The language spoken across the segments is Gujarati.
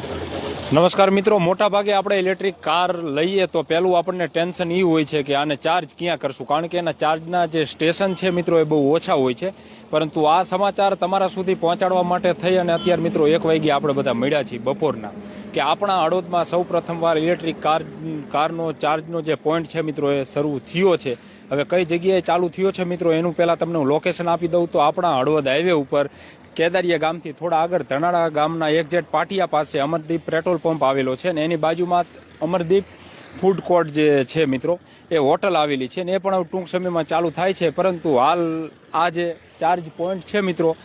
Thank you. નમસ્કાર મિત્રો મોટા ભાગે આપણે ઇલેક્ટ્રિક કાર લઈએ તો પહેલું આપણને ટેન્શન એ હોય છે કે આને ચાર્જ ક્યાં કરશું? કારણ કે એના ચાર્જના જે સ્ટેશન છે મિત્રો, એ બહુ ઓછા હોય છે. પરંતુ આ સમાચાર તમારા સુધી પહોંચાડવા માટે થઈ અને અત્યારે મિત્રો, એક વાગ્યે આપણે બધા મળ્યા છીએ બપોરના. કે આપણા હળવદમાં સૌ પ્રથમવાર ઇલેક્ટ્રિક કાર કારનો ચાર્જનો જે પોઈન્ટ છે મિત્રો, એ શરૂ થયો છે. હવે કઈ જગ્યાએ ચાલુ થયો છે મિત્રો, એનું પહેલાં તમને હું લોકેશન આપી દઉં. તો આપણા હળવદ હાઈવે ઉપર કેદારિયા ગામથી થોડા આગળ ધનાળા ગામના એક્ઝેટ પાટિયા પાસે અમરદીપ પેટ્રોલ પંપ આવેલો છે ને એની બાજુમાં અમરદીપ ફૂડ કોર્ટ જે છે મિત્રો, એ હોટલ આવેલી છે ને એ પણ ટૂંક સમયમાં ચાલુ થાય છે. પરંતુ હાલ આ જે ચાર્જ પોઈન્ટ છે મિત્રો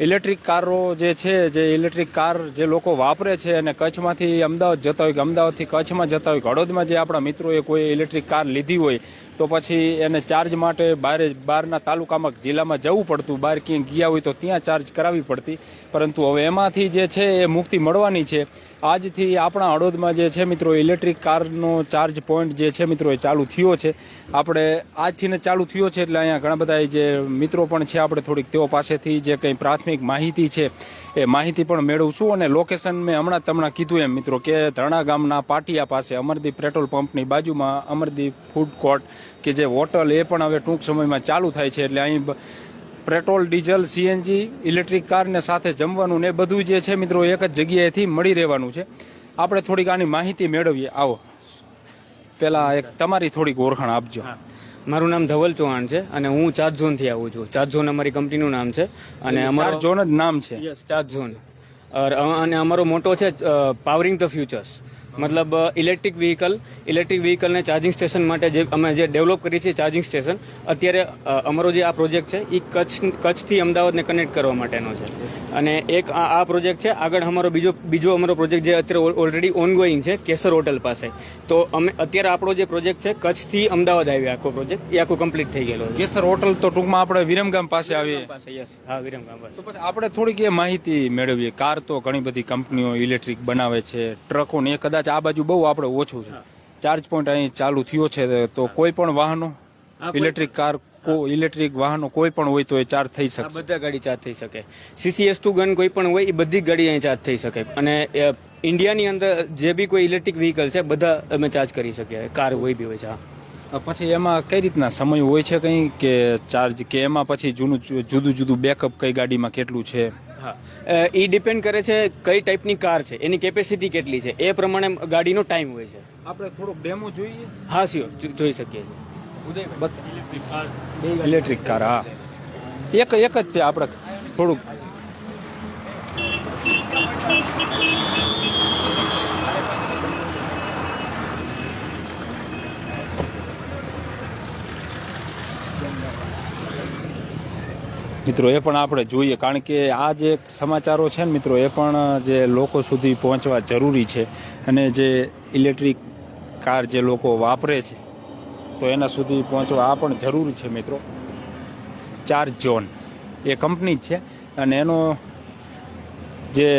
ઇલેક્ટ્રિક કારો જે છે, જે ઇલેક્ટ્રિક કાર જે લોકો વાપરે છે અને કચ્છમાંથી અમદાવાદ જતા હોય કે અમદાવાદથી કચ્છમાં જતા હોય કે હળવદમાં જે આપણા મિત્રોએ કોઈ ઇલેક્ટ્રિક કાર લીધી હોય, તો પછી એને ચાર્જ માટે બહાર બહારના તાલુકામાં જિલ્લામાં જવું પડતું. બહાર ક્યાંય ગયા હોય તો ત્યાં ચાર્જ કરાવવી પડતી. પરંતુ હવે એમાંથી જે છે એ મુક્તિ મળવાની છે. આજથી આપણા હળોદમાં જે છે મિત્રો, ઇલેક્ટ્રિક કારનો ચાર્જ પોઈન્ટ જે છે મિત્રો, એ ચાલુ થયો છે. આપણે આજથી ને ચાલુ થયો છે એટલે અહીંયા ઘણા બધા જે મિત્રો પણ છે, આપણે થોડીક તેઓ પાસેથી જે કંઈ પ્રાથમિક માહિતી છે. એ માહિતી પણ મેળવશું અને લોકેશન મેં હમણાં તમને કીધું એમ મિત્રો કે ધરણા ગામના પાટિયા પાસે અમરદીપ પેટ્રોલ પંપની બાજુમાં અમરદીપ ફૂડ કોર્ટ કે જે હોટલ એ પણ હવે ટૂંક સમયમાં ચાલુ થાય છે. એટલે અહીં પેટ્રોલ, ડીઝલ, સીએનજી, ઇલેક્ટ્રિક કારને સાથે જમવાનું ને બધું જે છે મિત્રો એક જ જગ્યાએથી મળી રહેવાનું છે. આપણે થોડીક આની માહિતી મેળવીએ. આવો. પેલા એક તમારી થોડીક ઓળખાણ આપજો. મારું નામ ધવલ ચૌહાણ છે અને હું ચાર્જ ઝોનથી આવું છું. ચાર્જ ઝોન અમારી કંપનીનું નામ છે અને અમારો ઝોન જ નામ છે. Yes charge zone. અને અમારો મોટો છે પાવરિંગ ધ ફ્યુચર્સ મતલબ ઇલેક્ટ્રિક વ્હીકલ ઇલેક્ટ્રિક વ્હીકલને ચાર્જિંગ સ્ટેશન માટે જે અમે જે ડેવલપ કરીએ છીએ ચાર્જિંગ સ્ટેશન અત્યારે અમારો જે આ પ્રોજેક્ટ છે એ કચ્છ કચ્છથી અમદાવાદને કનેક્ટ કરવા માટેનો છે. અને એક આ પ્રોજેક્ટ છે આગળ અમારો બીજો બીજો અમારો પ્રોજેક્ટ જે અત્યારે ઓલરેડી ઓનગોઈંગ છે કેસર હોટલ પાસે. તો અમે અત્યારે આપણો જે પ્રોજેક્ટ છે કચ્છથી અમદાવાદ આવ્યો આખો પ્રોજેક્ટ એ આખો કમ્પ્લીટ થઈ ગયેલો કેસર હોટલ તો ટૂંકમાં આપણે વિરમગામ પાસે આવીએ. પાસે યસ હા વિરમગામ પાસે. આપણે થોડીક એ માહિતી મેળવીએ. કાર તો ઘણી બધી કંપનીઓ ઇલેક્ટ્રિક બનાવે છે ટ્રકો ને એ કદાચ આ બાજુ બહુ આપણે ઓછું છે. ચાર્જ પોઈન્ટ અહીં ચાલુ થયો છે તો કોઈ પણ વાહનો ઇલેક્ટ્રિક કાર કો ઇલેક્ટ્રિક વાહનો કોઈ પણ હોય તો એ ચાર્જ થઈ શકે બધા ગાડી ચાર્જ થઈ શકે. સીસીએસ ટુ ગન કોઈ પણ હોય એ બધી ગાડી અહીં ચાર્જ થઈ શકે. અને ઇન્ડિયાની અંદર જે બી કોઈ ઇલેક્ટ્રિક વ્હીકલ છે બધા અમે ચાર્જ કરી શકીએ. કાર હોય બી હોય છે પછી એમાં કઈ રીતના સમય હોય છે કંઈ કે ચાર્જ કે એમાં પછી જૂનું જુદું જુદું બેકઅપ કઈ ગાડીમાં કેટલું છે? હા. એ ડિપેન્ડ કરે છે કઈ ટાઈપની કાર છે એની કેપેસિટી કેટલી છે એ પ્રમાણે ગાડીનો ટાઈમ હોય છે. આપણે થોડોક ડેમો જોઈએ? હા સ્યોર જોઈ શકીએ છીએ. ઇલેક્ટ્રિક કાર હા. એક એક જ છે આપણે થોડુંક. મિત્રો, એ પણ આપણે જોઈએ. કારણ કે આ જે સમાચારો છે ને મિત્રો, એ પણ જે લોકો સુધી પહોંચવા જરૂરી છે અને જે ઇલેક્ટ્રિક કાર જે લોકો વાપરે છે, તો એના સુધી પહોંચવા આ પણ જરૂરી છે મિત્રો. ચાર ઝોન. એ કંપની જ છે અને એનો જે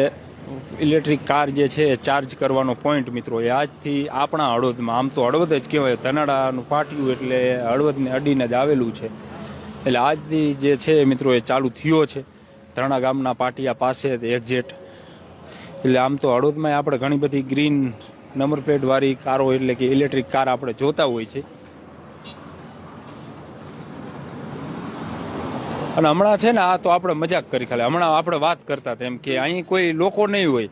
ઇલેક્ટ્રિક કાર જે છે એ ચાર્જ કરવાનો પોઈન્ટ મિત્રો, એ આજથી આપણા હળવદમાં. આમ તો હળવદ જ કહેવાય, ધનાડાનું પાટિયું એટલે હળવદને અડીને જ આવેલું છે. એટલે આજથી જે છે મિત્રો એ ચાલુ થયો છે. ધરણા ગામના પાટિયા પાસે એક્ઝેટ એટલે આમ તો હળવદમાં આપણે ઘણી બધી ગ્રીન નંબર પ્લેટ વાળી કારો એટલે કે ઇલેક્ટ્રિક કાર આપણે જોતા હોય છે. અને હમણાં છે ને આ તો આપણે મજાક કરી ખાલી. હમણાં આપણે વાત કરતા તેમ કે અહીં કોઈ લોકો નહીં હોય.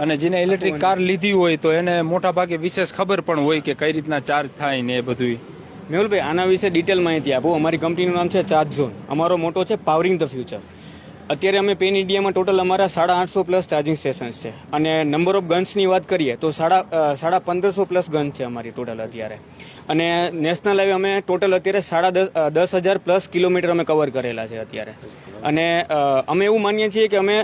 અને જેને ઇલેક્ટ્રિક કાર લીધી હોય તો એને મોટા ભાગે વિશેષ ખબર પણ હોય કે કઈ રીતના ચાર્જ થાય ને એ બધું મેહુલભાઈ, આના વિશે ડિટેલ માહિતી આપો. અમારી કંપનીનું નામ છે ચાર્જ ઝોન અમારો મોટો છે પાવરિંગ ધ ફ્યુચર અત્યારે અમે પેન ઇન્ડિયામાં ટોટલ અમારા સાડા આઠસો પ્લસ ચાર્જિંગ સ્ટેશન્સ છે. અને નંબર ઓફ ગન્સની વાત કરીએ તો સાડા સાડા પંદરસો પ્લસ ગન છે અમારી ટોટલ અત્યારે. અને નેશનલ હાઈવે અમે ટોટલ અત્યારે સાડા દસ હજાર પ્લસ કિલોમીટર અમે કવર કરેલા છે અત્યારે. અને અમે એવું માનીએ છીએ કે અમે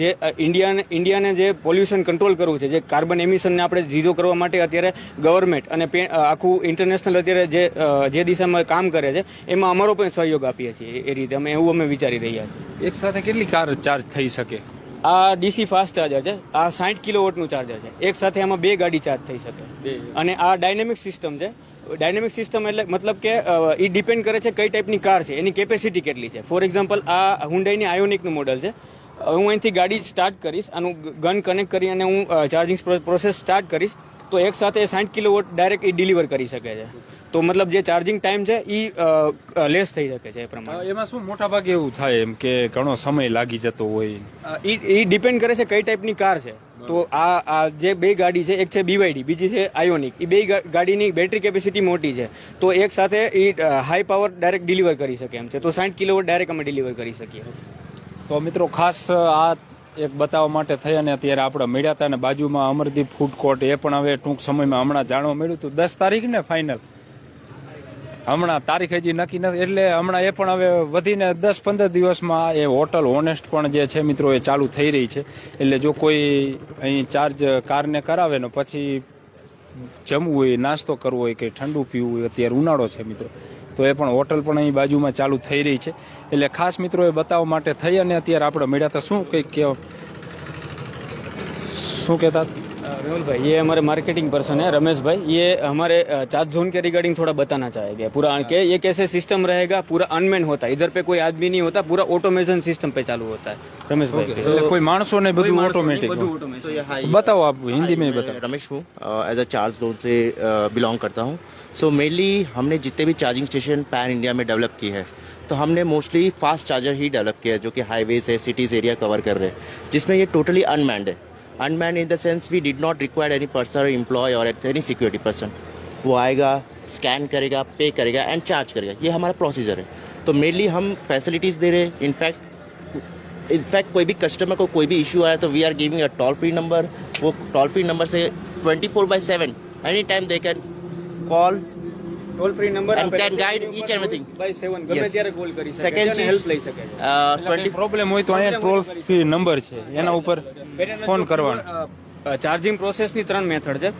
જે ઇન્ડિયાને ઇન્ડિયાને જે પોલ્યુશન કંટ્રોલ કરવું છે, જે કાર્બન એમિશનને આપણે ઝીરો કરવા માટે અત્યારે ગવર્મેન્ટ અને આખું ઇન્ટરનેશનલ અત્યારે જે જે દિશામાં કામ કરે છે, એમાં અમારો પણ સહયોગ આપીએ છીએ એ રીતે. અમે એવું અમે વિચારી રહ્યા છીએ. એક સાથે કેટલી કાર ચાર્જ થઈ શકે? આ ડીસી ફાસ્ટ ચાર્જર છે. આ સાઠ કિલોવોટનું ચાર્જર છે. એક સાથે આમાં બે ગાડી ચાર્જ થઈ શકે. અને આ ડાયનેમિક સિસ્ટમ છે. ડાયનેમિક સિસ્ટમ એટલે મતલબ કે એ ડિપેન્ડ કરે છે કઈ ટાઈપની કાર છે. એની કેપેસિટી કેટલી છે. ફોર એક્ઝામ્પલ આ હુન્ડાઈની આયોનિકનું મોડલ છે. હું અહીંથી ગાડી સ્ટાર્ટ કરીશ અને ગન કનેક્ટ કરી અને હું ચાર્જિંગ પ્રોસેસ સ્ટાર્ટ કરીશ. તો એક સાથે સાઠ કિલો વોટ ડાયરેક્ટ એ ડિલિવર કરી શકે છે. તો મતલબ જે ચાર્જિંગ ટાઈમ છે એ લેસ થઈ શકે છે એ પ્રમાણે. એમાં શું મોટા ભાગે એવું થાય એમ કે ઘણો સમય લાગી જતો હોય? એ ડિપેન્ડ કરે છે કઈ ટાઈપની કાર છે. તો આ આ જે બે ગાડી છે એક છે બીવાયડી બીજી છે આયોનિક એ બે ગાડીની બેટરી કેપેસિટી મોટી છે. તો એક સાથે એ હાઈ પાવર ડાયરેક્ટ ડિલિવર કરી શકે એમ છે. તો સાઠ કિલો ડાયરેક્ટ અમે ડિલિવર કરી શકીએ. તો મિત્રો, ખાસ આ એક બતાવવા માટે થઈ અને અત્યારે આપણે મળ્યા હતા અને બાજુમાં અમરદીપ ફૂડ કોર્ટ એ પણ હવે ટૂંક સમયમાં હમણાં જાણવા મળ્યું હતું દસ તારીખ ને ફાઇનલ હમણાં તારીખ હજી નક્કી નથી, એટલે હમણાં એ પણ હવે વધીને દસ પંદર દિવસમાં એ હોટલ ઓનેસ્ટ પણ જે છે મિત્રો એ ચાલુ થઈ રહી છે. એટલે જો કોઈ અહીં ચાર્જ કારને કરાવે ને પછી જમવું હોય, નાસ્તો કરવો હોય કે ઠંડુ પીવું હોય, અત્યારે ઉનાળો છે મિત્રો. તો એ પણ હોટલ પણ અહીં બાજુમાં ચાલુ થઈ રહી છે. એટલે ખાસ મિત્રો એ બતાવવા માટે થઈ અને અત્યારે આપણે મળ્યા હતા. શું કંઈક શું કહેતા? राहुल भाई ये हमारे मार्केटिंग पर्सन है रमेश भाई ये हमारे चार्ज जोन के रिगार्डिंग थोड़ा बताना चाहेंगे पूरा के ये कैसे सिस्टम रहेगा पूरा अनमेन होता है इधर पे कोई आदमी नहीं होता पूरा ऑटोमेशन सिस्टम पे चालू होता है रमेश भाई એટલે કોઈ માણસો ને બધું ઓટોમેટિક બધું automatic. तो ये हाई बताओ आप हिंदी में ही मैं बताओ रमेश हूँ एज अ चार्ज जोन से बिलोंग करता हूँ सो मेनली हमने जितने भी चार्जिंग स्टेशन पैन इंडिया में डेवलप किए हैं तो हमने मोस्टली फास्ट चार्जर ही डेवलप किया है जो कि हाईवेज है सिटीज़ एरिया कवर कर रहे हैं जिसमें ये टोटली अनमैंड है Unmanned in the sense we did not require any person employ और एनी सिक्योरिटी पर्सन वो आएगा स्कैन करेगा पे करेगा एंड चार्ज करेगा। ये हमारा प्रोसीजर है। तो मेनली हम फैसिलिटीज़ दे रहे हैं। इनफैक्ट इनफैक्ट कोई भी कस्टमर को कोई भी इशू आया तो we are giving a toll free number वो टोल फ्री नंबर से twenty four by seven any time they can call toll free number and can guide each and everything by 7 ગમે ત્યારે કોલ કરી શકે સેકન્ડ હેલ્પ લઈ શકે છે. પ્રોબ્લેમ હોય તો અહીંયા ટોલ ફ્રી નંબર છે. એના ઉપર ફોન કરવાનો. ચાર્જિંગ પ્રોસેસની ત્રણ મેથડ છે.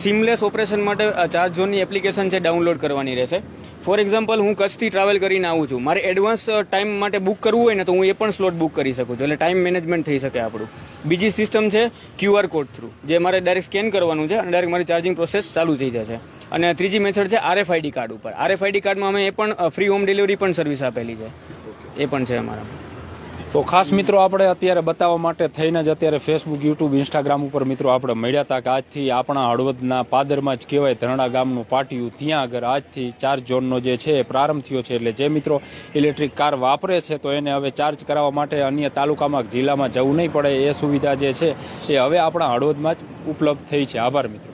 સિમલેસ ઓપરેશન માટે ચાર્જ ઝોનની એપ્લિકેશન છે ડાઉનલોડ કરવાની રહેશે. ફોર એક્ઝામ્પલ હું કચ્છથી ટ્રાવેલ કરીને આવું છું. મારે એડવાન્સ ટાઈમ માટે બુક કરવું હોય ને, તો હું એ પણ સ્લોટ બુક કરી શકું છું. એટલે ટાઈમ મેનેજમેન્ટ થઈ શકે આપણું. બીજી સિસ્ટમ છે ક્યુઆર કોડ થ્રુ જે મારે ડાયરેક્ટ સ્કેન કરવાનું છે અને ડાયરેક્ટ મારી ચાર્જિંગ પ્રોસેસ ચાલુ થઈ જશે. અને ત્રીજી મેથડ છે આરએફઆઈડી કાર્ડ ઉપર. આરએફઆઈડી કાર્ડમાં અમે એ પણ ફ્રી હોમ ડિલિવરી પણ સર્વિસ આપેલી છે. એ પણ છે અમારા તો ખાસ મિત્રો આપણે અત્યારે બતાવવા માટે થઈને જ અત્યારે ફેસબુક યુટ્યુબ ઇન્સ્ટાગ્રામ ઉપર મિત્રો આપણે મળ્યા હતા કે આજથી આપણા હળવદના પાદરમાં જ કહેવાય ધરણા ગામનું પાટિયું ત્યાં આગળ આજથી ચાર્જ ઝોનનો જે છે એ પ્રારંભ થયો છે. એટલે જે મિત્રો ઇલેક્ટ્રિક કાર વાપરે છે તો એને હવે ચાર્જ કરાવવા માટે અન્ય તાલુકામાં જિલ્લામાં જવું નહીં પડે એ સુવિધા જે છે એ હવે આપણા હળવદમાં જ ઉપલબ્ધ થઈ છે. આભાર મિત્રો.